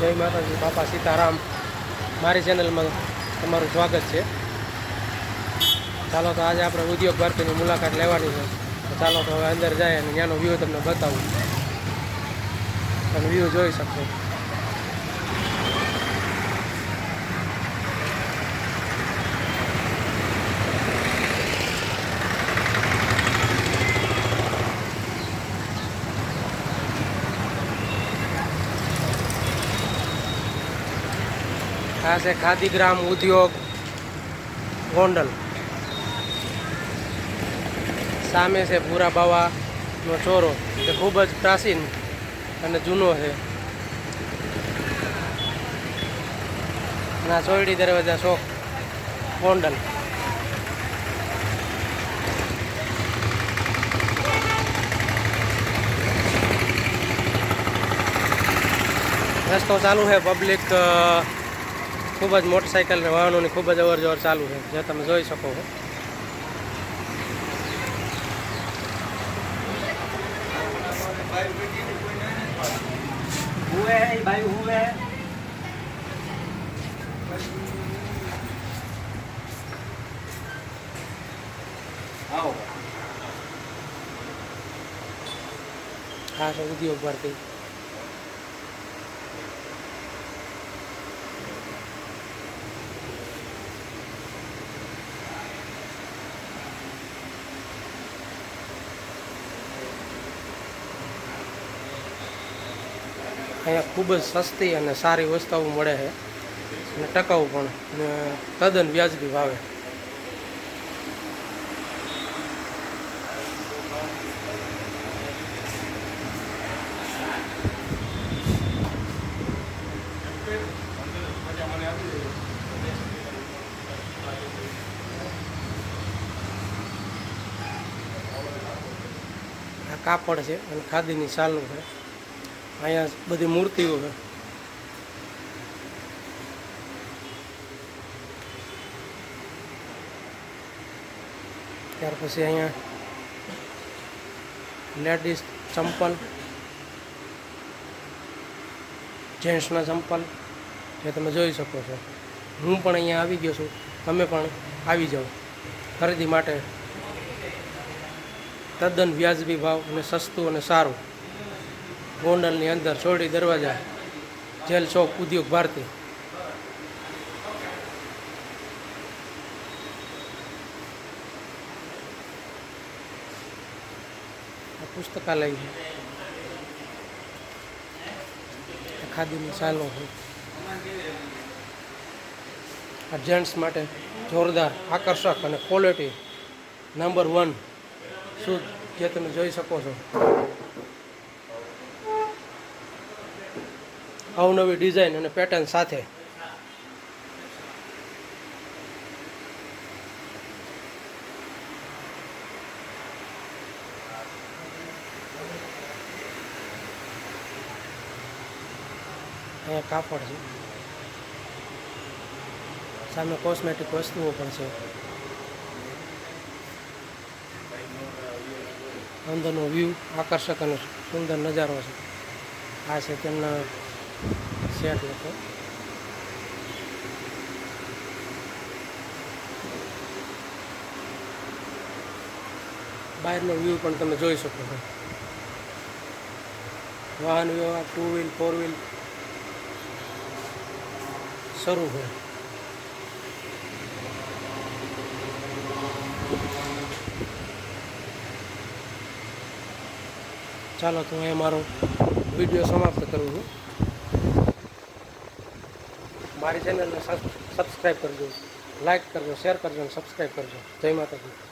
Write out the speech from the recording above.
જય માતાજી, બાપા સીતારામ. મારી ચેનલમાં તમારું સ્વાગત છે. ચાલો તો આજે આપણે ઉદ્યોગ ભારતીની મુલાકાત લેવાની છે. તો ચાલો તો હવે અંદર જાય અને ત્યાંનો વ્યૂ તમને બતાવું. તમે વ્યૂ જોઈ શકશો. આ છે ખાદીગ્રામ ઉદ્યોગ, ગોંડલ. સામે છે ભૂરા બાવાનો ચોરો. જે ખૂબ જ પ્રાચીન અને જૂનો છે. ના સોયડી દરવાજા શોક ગોંડલ. રસ્તો ચાલુ છે પબ્લિક ખૂબ જ મોટરસાઇકલ ને વાહનોની ખૂબ જ અવર જવર ચાલુ છે જે તમે જોઈ શકો છો हुए है भाई हुए है आओ આ છે અહીંયા ખૂબ જ સસ્તી અને સારી વસ્તુઓ મળે છે. અને ટકાઉ પણ. અને તદ્દન વ્યાજબી ભાવે. કાપડ છે અને ખાદીની સાલું છે. અહીંયા બધી મૂર્તિઓ છે. ત્યાર પછી અહીંયા લેડીઝ ચંપલ જેન્ટ્સના ચંપલ, જે તમે જોઈ શકો છો. હું પણ અહીંયા આવી ગયો છું. તમે પણ આવી જાઓ. ખરીદી માટે તદ્દન વ્યાજબી ભાવ અને સસ્તું અને સારું. ગોંડલની અંદર સોડી દરવાજા, જેલ ચોક ઉદ્યોગ ભારતી. પુસ્તકાલય ખાદીની છે. આ જેન્ટ્સ માટે જોરદાર, આકર્ષક અને ક્વોલિટી નંબર વન શું જે તમે જોઈ શકો છો? અવનવી ડિઝાઇન અને પેટર્ન સાથે. અહીંયા કાપડ છે. સામે કોસ્મેટિક વસ્તુઓ પણ છે. અંદરનો વ્યૂ આકર્ષક અને સુંદર નજારો છે. આ છે તેમના સેટ લોકો બહારનો વ્યૂ પણ તમે જોઈ શકો છો. વાહન વ્યવહાર ટુ વ્હીલ ફોર વ્હીલ શરૂ છે ચાલો તો હું મારો વીડિયો સમાપ્ત કરું છું. મારી ચેનલને સબસ્ક્રાઈબ કરજો. લાઈક કરજો શેર કરજો અને સબસ્ક્રાઈબ કરજો. જય માતાજી.